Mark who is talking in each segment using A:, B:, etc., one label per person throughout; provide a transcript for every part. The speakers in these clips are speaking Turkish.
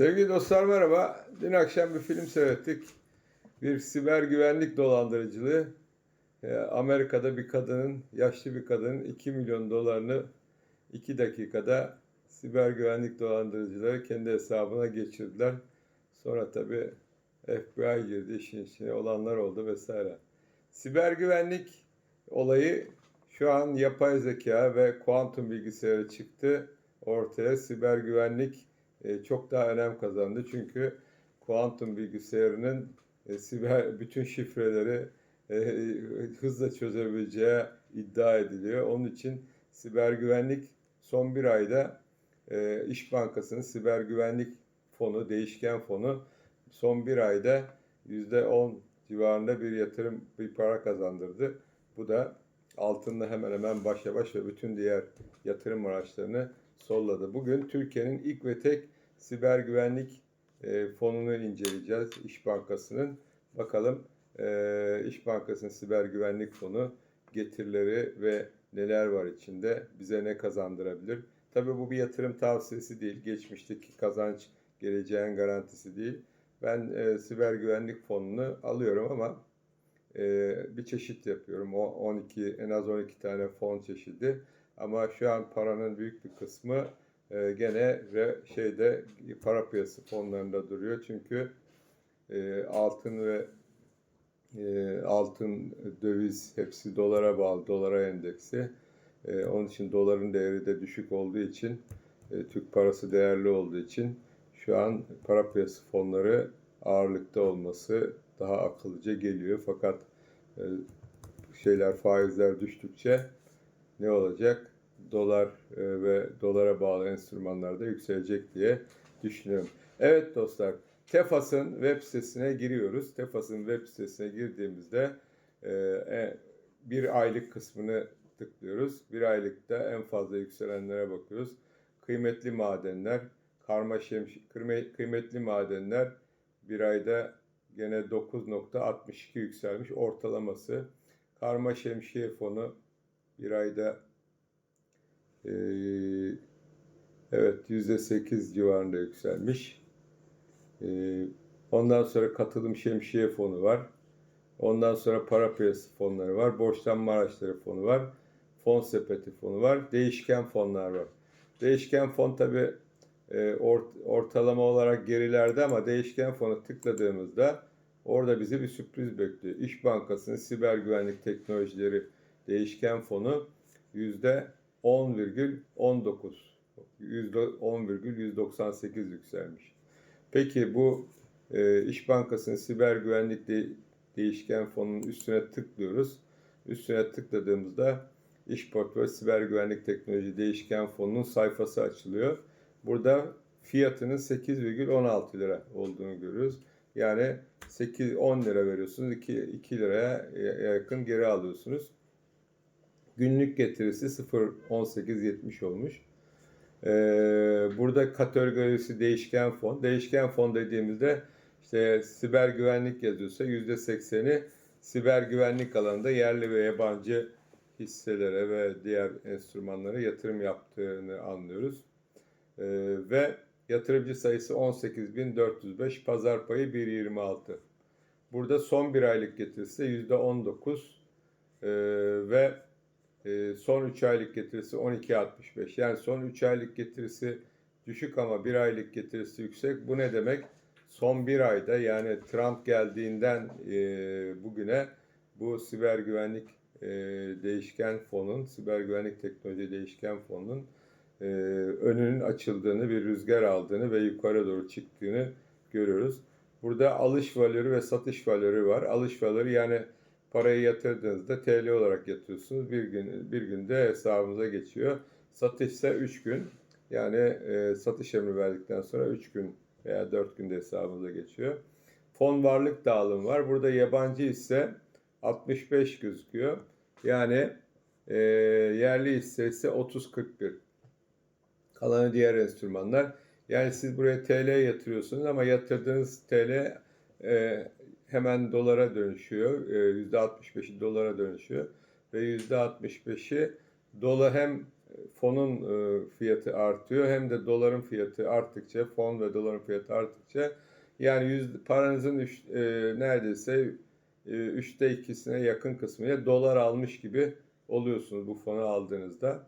A: Sevgili dostlar merhaba. Dün akşam bir film seyrettik. Bir siber güvenlik dolandırıcılığı. Ee, Amerika'da bir kadının, yaşlı bir kadının 2 milyon dolarını 2 dakikada siber güvenlik dolandırıcıları kendi hesabına geçirdiler. Sonra tabii FBI girdi işin içine olanlar oldu vesaire. Siber güvenlik olayı şu an yapay zeka ve kuantum bilgisayarı çıktı ortaya. Siber güvenlik e, çok daha önem kazandı. Çünkü kuantum bilgisayarının e, siber bütün şifreleri e, hızla çözebileceği iddia ediliyor. Onun için siber güvenlik son bir ayda e, İş Bankası'nın siber güvenlik fonu, değişken fonu son bir ayda %10 civarında bir yatırım, bir para kazandırdı. Bu da altında hemen hemen başa baş ve bütün diğer yatırım araçlarını solladı. Bugün Türkiye'nin ilk ve tek siber güvenlik e, fonunu inceleyeceğiz İş Bankası'nın. Bakalım e, İş Bankası'nın siber güvenlik fonu getirileri ve neler var içinde, bize ne kazandırabilir? Tabii bu bir yatırım tavsiyesi değil, geçmişteki kazanç geleceğin garantisi değil. Ben e, siber güvenlik fonunu alıyorum ama e, bir çeşit yapıyorum. O 12 en az 12 tane fon çeşidi. Ama şu an paranın büyük bir kısmı e, gene re, şeyde para piyasası fonlarında duruyor. Çünkü e, altın ve e, altın, döviz hepsi dolara bağlı, dolara endeksi. Onun için doların değeri de düşük olduğu için, Türk parası değerli olduğu için şu an para piyasası fonları ağırlıkta olması daha akıllıca geliyor. Fakat şeyler faizler düştükçe ne olacak? Dolar e, ve dolara bağlı enstrümanlar da yükselecek diye düşünüyorum. Evet dostlar, Tefas'ın web sitesine giriyoruz. Tefas'ın web sitesine girdiğimizde e, bir aylık kısmını tıklıyoruz. Bir aylıkta en fazla yükselenlere bakıyoruz. Kıymetli madenler, karma şemsi, kıymetli madenler bir ayda gene 9.62 yükselmiş ortalaması. Karma şemsiye fonu bir ayda e, evet %8 civarında yükselmiş. E, ondan sonra katılım şemsiye fonu var. Ondan sonra para piyasası fonları var. Borçlanma araçları fonu var. Fon sepeti fonu var. Değişken fonlar var. Değişken fon tabi e, ortalama olarak gerilerde ama değişken fonu tıkladığımızda orada bizi bir sürpriz bekliyor. İş Bankası'nın siber güvenlik teknolojileri değişken fonu yüzde 10,19 %10,198 yükselmiş. Peki bu e, İş Bankası'nın siber güvenlik de, değişken fonunun üstüne tıklıyoruz. Üstüne tıkladığımızda İş Portföy Siber Güvenlik Teknoloji Değişken Fonu'nun sayfası açılıyor. Burada fiyatının 8,16 lira olduğunu görüyoruz. Yani 8 10 lira veriyorsunuz. 2, 2 liraya yakın geri alıyorsunuz. Günlük getirisi 0.1870 olmuş. Ee, burada kategorisi değişken fon. Değişken fon dediğimizde işte siber güvenlik yazıyorsa %80'i siber güvenlik alanında yerli ve yabancı hisselere ve diğer enstrümanlara yatırım yaptığını anlıyoruz. Ee, ve yatırımcı sayısı 18.405, pazar payı 1.26. Burada son bir aylık getirisi %19 ee, ve e, son 3 aylık getirisi 12.65. Yani son 3 aylık getirisi düşük ama 1 aylık getirisi yüksek. Bu ne demek? Son bir ayda yani Trump geldiğinden e, bugüne bu siber güvenlik e, değişken fonun, siber güvenlik teknoloji değişken fonunun e, önünün açıldığını, bir rüzgar aldığını ve yukarı doğru çıktığını görüyoruz. Burada alış valörü ve satış valörü var. Alış valörü yani parayı yatırdığınızda TL olarak yatıyorsunuz. Bir gün bir günde hesabınıza geçiyor. Satış ise 3 gün. Yani e, satış emri verdikten sonra 3 gün veya 4 günde hesabınıza geçiyor. Fon varlık dağılımı var. Burada yabancı ise 65 gözüküyor. Yani e, yerli hissesi 30-41. Kalanı diğer enstrümanlar. Yani siz buraya TL yatırıyorsunuz ama yatırdığınız TL e, hemen dolara dönüşüyor. E, %65'i dolara dönüşüyor. Ve %65'i dolar hem fonun e, fiyatı artıyor hem de doların fiyatı arttıkça fon ve doların fiyatı arttıkça yani yüz, paranızın üç, e, neredeyse e, üçte ikisine yakın kısmıyla dolar almış gibi oluyorsunuz bu fonu aldığınızda.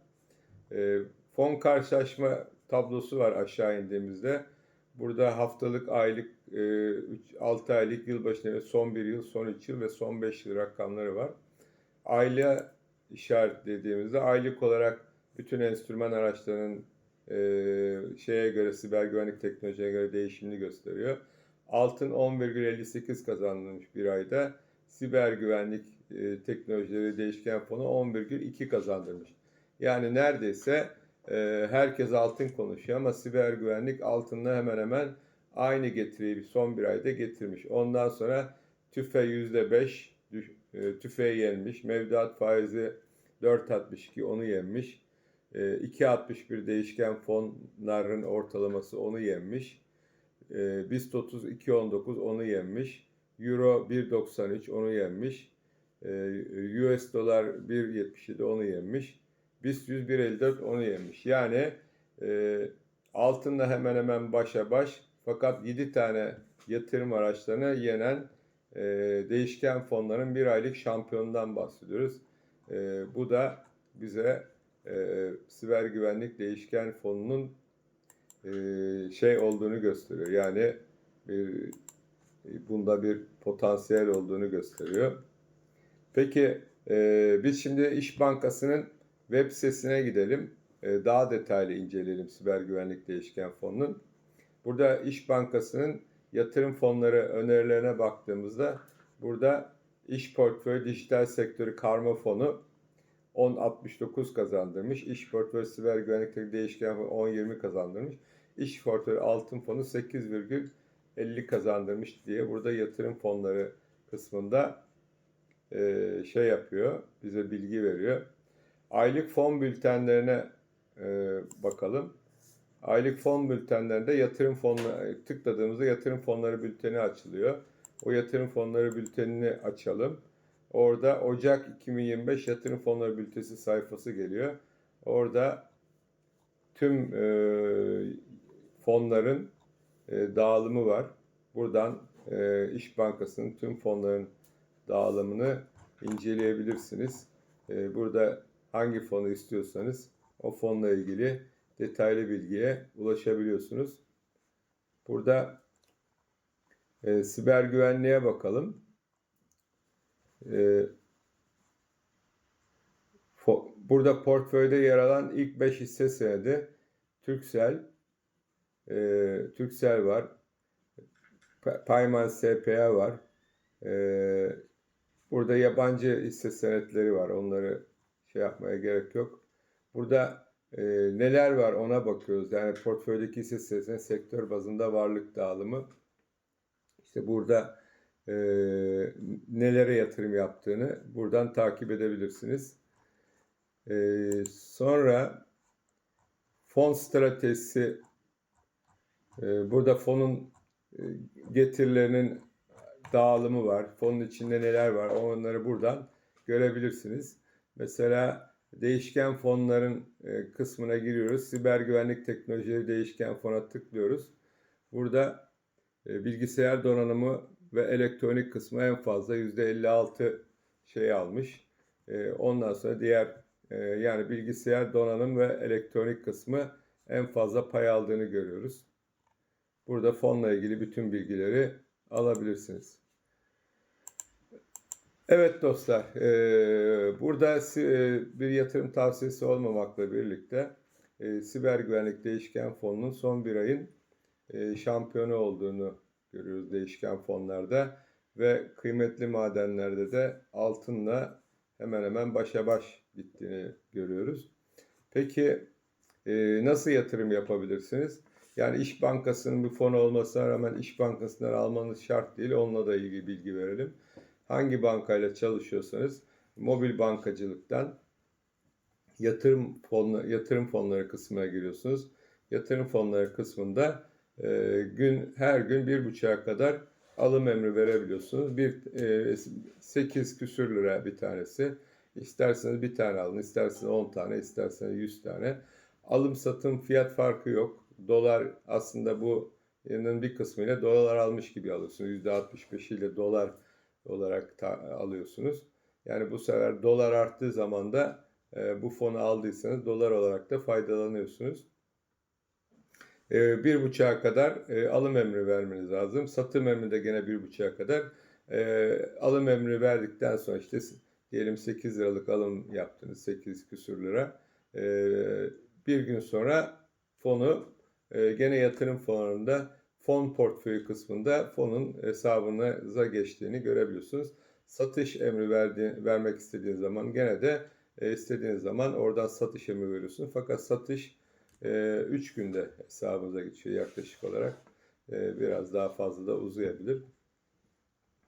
A: E, fon karşılaşma tablosu var aşağı indiğimizde. Burada haftalık, aylık, e, 6 aylık, yılbaşı, son 1 yıl, son 3 yıl ve son 5 yıl rakamları var. Aile işaretlediğimizde aylık olarak bütün enstrüman araçlarının e, şeye göre siber güvenlik teknolojiye göre değişimini gösteriyor. Altın 10,58 kazanılmış bir ayda. Siber güvenlik e, teknolojileri değişken fonu 11,2 kazandırmış. Yani neredeyse e, herkes altın konuşuyor ama siber güvenlik altınla hemen hemen aynı getiriyi son bir ayda getirmiş. Ondan sonra tüfe %5 düş, e, tüfeği yenmiş. Mevduat faizi 4.62 onu yenmiş. E, 2.61 değişken fonların ortalaması onu yenmiş. E, BIST 30 2.19 onu yenmiş. Euro 1.93 onu yenmiş. E, US dolar 1.77 onu yenmiş. BIST 100 1.54 onu yenmiş. Yani e, altınla hemen hemen başa baş fakat 7 tane yatırım araçlarını yenen e, değişken fonların bir aylık şampiyonundan bahsediyoruz. E, bu da bize e, siber güvenlik değişken fonunun e, şey olduğunu gösteriyor. Yani bir bunda bir potansiyel olduğunu gösteriyor. Peki e, biz şimdi İş Bankası'nın web sitesine gidelim. E, daha detaylı inceleyelim siber güvenlik değişken fonunun. Burada İş Bankası'nın yatırım fonları önerilerine baktığımızda burada iş portföyü dijital sektörü karma fonu 10.69 kazandırmış. İş portföyü siber güvenlik değişken fonu 10.20 kazandırmış. İş portföyü altın fonu 8,50 kazandırmış diye burada yatırım fonları kısmında e, şey yapıyor, bize bilgi veriyor. Aylık fon bültenlerine e, bakalım. Aylık fon bültenlerinde yatırım fonları tıkladığımızda yatırım fonları bülteni açılıyor. O yatırım fonları bültenini açalım. Orada Ocak 2025 yatırım fonları bültesi sayfası geliyor. Orada tüm e, fonların e, dağılımı var. Buradan e, İş Bankası'nın tüm fonların dağılımını inceleyebilirsiniz. E, burada hangi fonu istiyorsanız o fonla ilgili detaylı bilgiye ulaşabiliyorsunuz. Burada e, siber güvenliğe bakalım. E, fo, burada portföyde yer alan ilk 5 hisse senedi Türksel, e, Türksel var, Payman SPA var. E, burada yabancı hisse senetleri var. Onları şey yapmaya gerek yok. Burada e, neler var ona bakıyoruz. Yani portföydeki hisse senetinin sektör bazında varlık dağılımı. İşte burada e, nelere yatırım yaptığını buradan takip edebilirsiniz. E, sonra fon stratejisi e, burada fonun e, getirilerinin dağılımı var. Fonun içinde neler var onları buradan görebilirsiniz. Mesela değişken fonların e, kısmına giriyoruz. Siber güvenlik teknolojileri değişken fona tıklıyoruz. Burada e, bilgisayar donanımı ve elektronik kısmı en fazla %56 şey almış. E, ondan sonra diğer yani bilgisayar donanım ve elektronik kısmı en fazla pay aldığını görüyoruz. Burada fonla ilgili bütün bilgileri alabilirsiniz. Evet dostlar, burada bir yatırım tavsiyesi olmamakla birlikte siber güvenlik değişken fonunun son bir ayın şampiyonu olduğunu görüyoruz değişken fonlarda ve kıymetli madenlerde de altınla hemen hemen başa baş gittiğini görüyoruz. Peki nasıl yatırım yapabilirsiniz? Yani İş Bankası'nın bir fonu olmasına rağmen İş Bankası'ndan almanız şart değil. Onunla da ilgili bilgi verelim hangi bankayla çalışıyorsanız mobil bankacılıktan yatırım fonları, yatırım fonları kısmına giriyorsunuz. Yatırım fonları kısmında e, gün her gün bir buçuğa kadar alım emri verebiliyorsunuz. Bir e, 8 küsür lira bir tanesi. İsterseniz bir tane alın, isterseniz 10 tane, isterseniz 100 tane. Alım satım fiyat farkı yok. Dolar aslında bu bir kısmıyla dolar almış gibi alıyorsunuz. %65 ile dolar olarak ta- alıyorsunuz. Yani bu sefer dolar arttığı zaman da e, bu fonu aldıysanız dolar olarak da faydalanıyorsunuz. E, bir buçuğa kadar e, alım emri vermeniz lazım. Satım emri de gene bir buçuğa kadar. E, alım emri verdikten sonra işte diyelim 8 liralık alım yaptınız. 8 küsür lira. E, bir gün sonra fonu e, gene yatırım fonlarında fon portföyü kısmında fonun hesabınıza geçtiğini görebiliyorsunuz. Satış emri verdi, vermek istediğiniz zaman gene de e, istediğiniz zaman oradan satış emri veriyorsunuz. Fakat satış 3 günde hesabınıza geçiyor yaklaşık olarak. E, biraz daha fazla da uzayabilir.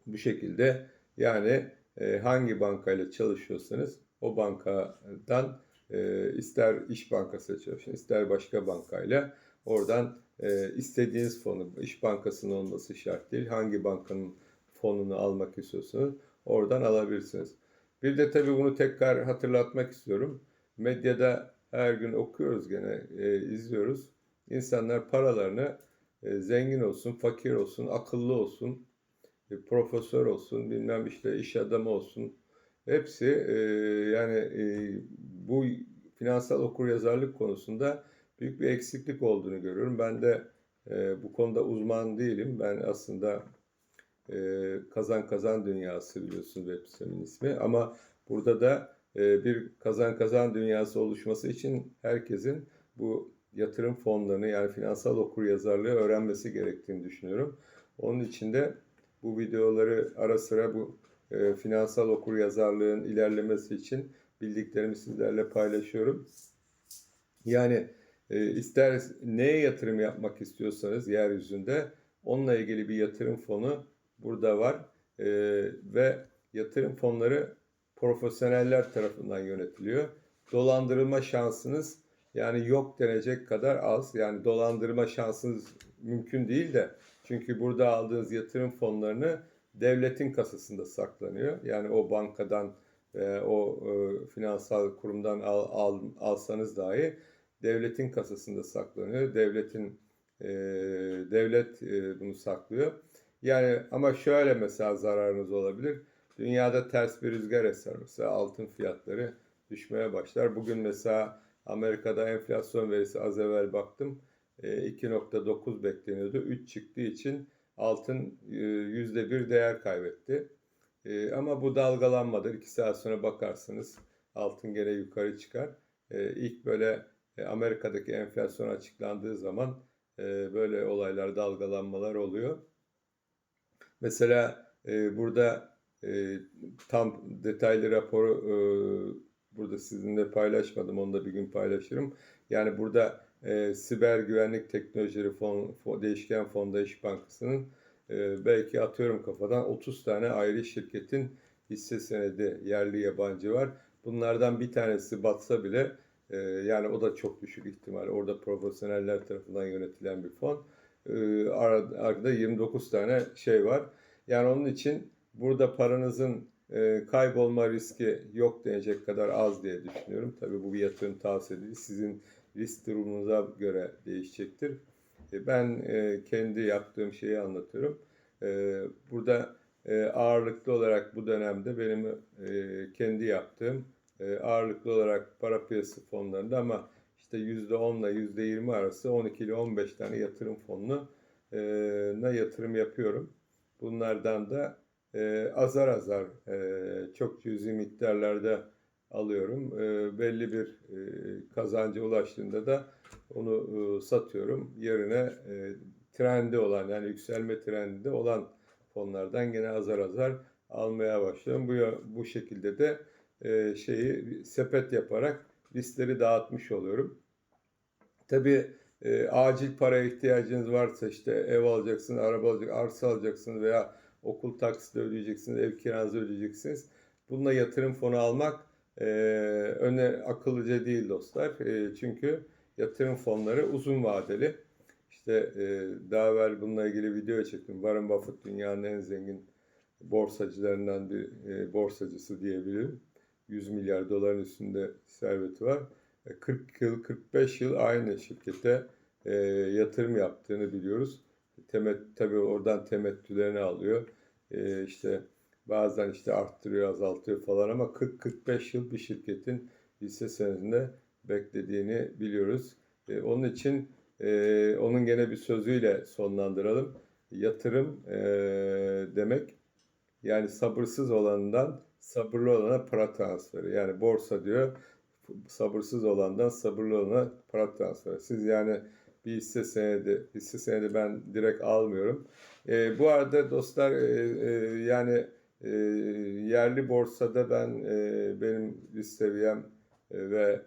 A: Bu şekilde yani e, hangi bankayla çalışıyorsanız o bankadan e, ister İş Bankası'yla çalışın, ister başka bankayla oradan e, istediğiniz fonu, İş Bankası'nın olması şart değil. Hangi bankanın fonunu almak istiyorsanız oradan alabilirsiniz. Bir de tabii bunu tekrar hatırlatmak istiyorum. Medyada her gün okuyoruz gene, e, izliyoruz. İnsanlar paralarını e, zengin olsun, fakir olsun, akıllı olsun, e, profesör olsun, bilmem işte iş adamı olsun. Hepsi e, yani e, bu finansal okuryazarlık konusunda büyük bir eksiklik olduğunu görüyorum. Ben de e, bu konuda uzman değilim. Ben aslında e, kazan kazan dünyası biliyorsunuz web sitemin ismi. Ama burada da e, bir kazan kazan dünyası oluşması için herkesin bu yatırım fonlarını yani finansal okuryazarlığı öğrenmesi gerektiğini düşünüyorum. Onun için de bu videoları ara sıra bu e, finansal okuryazarlığın ilerlemesi için bildiklerimi sizlerle paylaşıyorum. Yani e, ister neye yatırım yapmak istiyorsanız yeryüzünde onunla ilgili bir yatırım fonu burada var E, ve yatırım fonları profesyoneller tarafından yönetiliyor. Dolandırılma şansınız yani yok denecek kadar az. Yani dolandırma şansınız mümkün değil de çünkü burada aldığınız yatırım fonlarını devletin kasasında saklanıyor. Yani o bankadan e, o e, finansal kurumdan al, al, alsanız dahi devletin kasasında saklanıyor. Devletin e, devlet e, bunu saklıyor. Yani ama şöyle mesela zararınız olabilir. Dünyada ters bir rüzgar eser mesela altın fiyatları düşmeye başlar. Bugün mesela Amerika'da enflasyon verisi az evvel baktım. E, 2.9 bekleniyordu. 3 çıktığı için altın e, %1 değer kaybetti. E, ama bu dalgalanmadır. 2 saat sonra bakarsınız altın gene yukarı çıkar. E, ilk böyle e, Amerika'daki enflasyon açıklandığı zaman e, böyle olaylar, dalgalanmalar oluyor. Mesela e, burada e, tam detaylı raporu e, burada sizinle paylaşmadım. Onu da bir gün paylaşırım. Yani burada e, Siber Güvenlik Teknolojileri Fon, Değişken Fonda İş Bankası'nın e, belki atıyorum kafadan 30 tane ayrı şirketin hisse senedi yerli yabancı var. Bunlardan bir tanesi batsa bile e, yani o da çok düşük ihtimal. Orada profesyoneller tarafından yönetilen bir fon. E, ar- arkada 29 tane şey var. Yani onun için burada paranızın e, kaybolma riski yok denecek kadar az diye düşünüyorum. Tabii bu bir yatırım tavsiyesi. Sizin risk durumunuza göre değişecektir. E, ben e, kendi yaptığım şeyi anlatıyorum. Burada ağırlıklı olarak bu dönemde benim kendi yaptığım ağırlıklı olarak para piyasası fonlarında ama işte %10 ile %20 arası 12 ile 15 tane yatırım fonuna e, yatırım yapıyorum. Bunlardan da e, azar azar e, çok cüzi miktarlarda alıyorum. E, belli bir e, kazanca ulaştığında da onu e, satıyorum. Yerine e, trendi olan yani yükselme trendinde olan fonlardan gene azar azar almaya başlıyorum. Bu bu şekilde de e, şeyi sepet yaparak listleri dağıtmış oluyorum. Tabii e, acil para ihtiyacınız varsa işte ev alacaksın, araba alacaksın, arsa alacaksın veya okul taksiti ödeyeceksiniz, ev kiranızı ödeyeceksiniz. Bununla yatırım fonu almak e, öne akıllıca değil dostlar. E, çünkü yatırım fonları uzun vadeli. İşte e, daha evvel bununla ilgili video çektim. Warren Buffett dünyanın en zengin borsacılarından bir e, borsacısı diyebilirim. 100 milyar doların üstünde serveti var. E, 40 yıl, 45 yıl aynı şirkete e, yatırım yaptığını biliyoruz. Temet, tabii oradan temettülerini alıyor. E, işte bazen işte arttırıyor, azaltıyor falan ama 40-45 yıl bir şirketin hisse senedinde beklediğini biliyoruz. E, onun için e, onun gene bir sözüyle sonlandıralım. Yatırım e, demek yani sabırsız olandan sabırlı olana para transferi. Yani borsa diyor sabırsız olandan sabırlı olana para transferi. Siz yani bir hisse senedi, hisse senedi ben direkt almıyorum. E, bu arada dostlar e, e, yani e, yerli borsada ben e, benim risk seviyem e, ve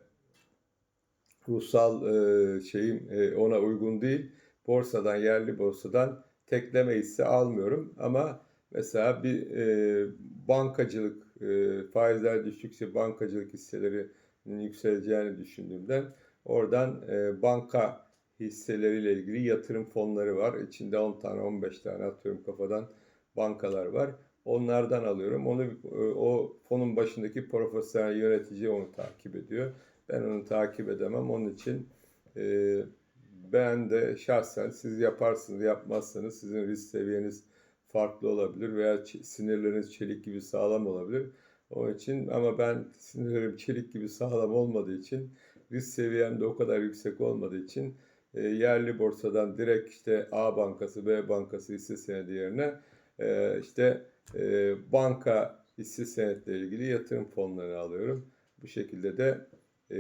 A: ruhsal e, şeyim e, ona uygun değil. Borsadan, yerli borsadan tekleme hisse almıyorum ama mesela bir e, bankacılık e, faizler düştükçe bankacılık hisselerinin yükseleceğini düşündüğümden oradan e, banka hisseleriyle ilgili yatırım fonları var. İçinde 10 tane 15 tane atıyorum kafadan bankalar var. Onlardan alıyorum. Onu e, o fonun başındaki profesyonel yönetici onu takip ediyor. Ben onu takip edemem. Onun için e, ben de şahsen siz yaparsınız, yapmazsanız sizin risk seviyeniz farklı olabilir veya sinirleriniz çelik gibi sağlam olabilir. Onun için ama ben sinirlerim çelik gibi sağlam olmadığı için risk seviyem de o kadar yüksek olmadığı için e, yerli borsadan direkt işte A bankası, B bankası hisse senedi yerine e, işte e, banka hisse senetle ilgili yatırım fonlarını alıyorum. Bu şekilde de e,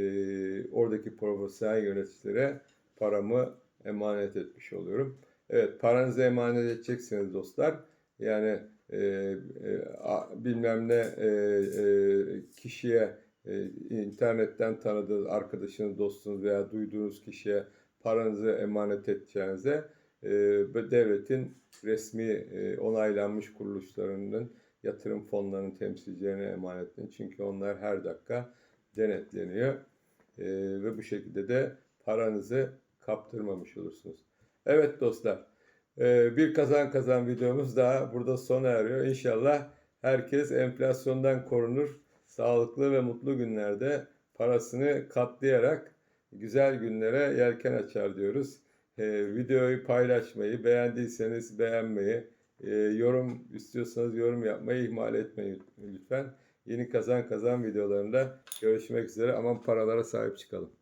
A: oradaki profesyonel yöneticilere paramı emanet etmiş oluyorum. Evet paranızı emanet edeceksiniz dostlar. Yani e, e, a- bilmem ne e, e, kişiye e, internetten tanıdığınız arkadaşınız, dostunuz veya duyduğunuz kişiye paranızı emanet edeceğinize e, devletin resmi e, onaylanmış kuruluşlarının yatırım fonlarının temsilcilerine emanet edin. Çünkü onlar her dakika denetleniyor. E, ve bu şekilde de paranızı kaptırmamış olursunuz. Evet dostlar, e, bir kazan kazan videomuz daha burada sona eriyor. İnşallah herkes enflasyondan korunur. Sağlıklı ve mutlu günlerde parasını katlayarak güzel günlere yelken açar diyoruz. E, videoyu paylaşmayı, beğendiyseniz beğenmeyi, e, yorum istiyorsanız yorum yapmayı ihmal etmeyin lütfen. Yeni kazan kazan videolarında görüşmek üzere. Aman paralara sahip çıkalım.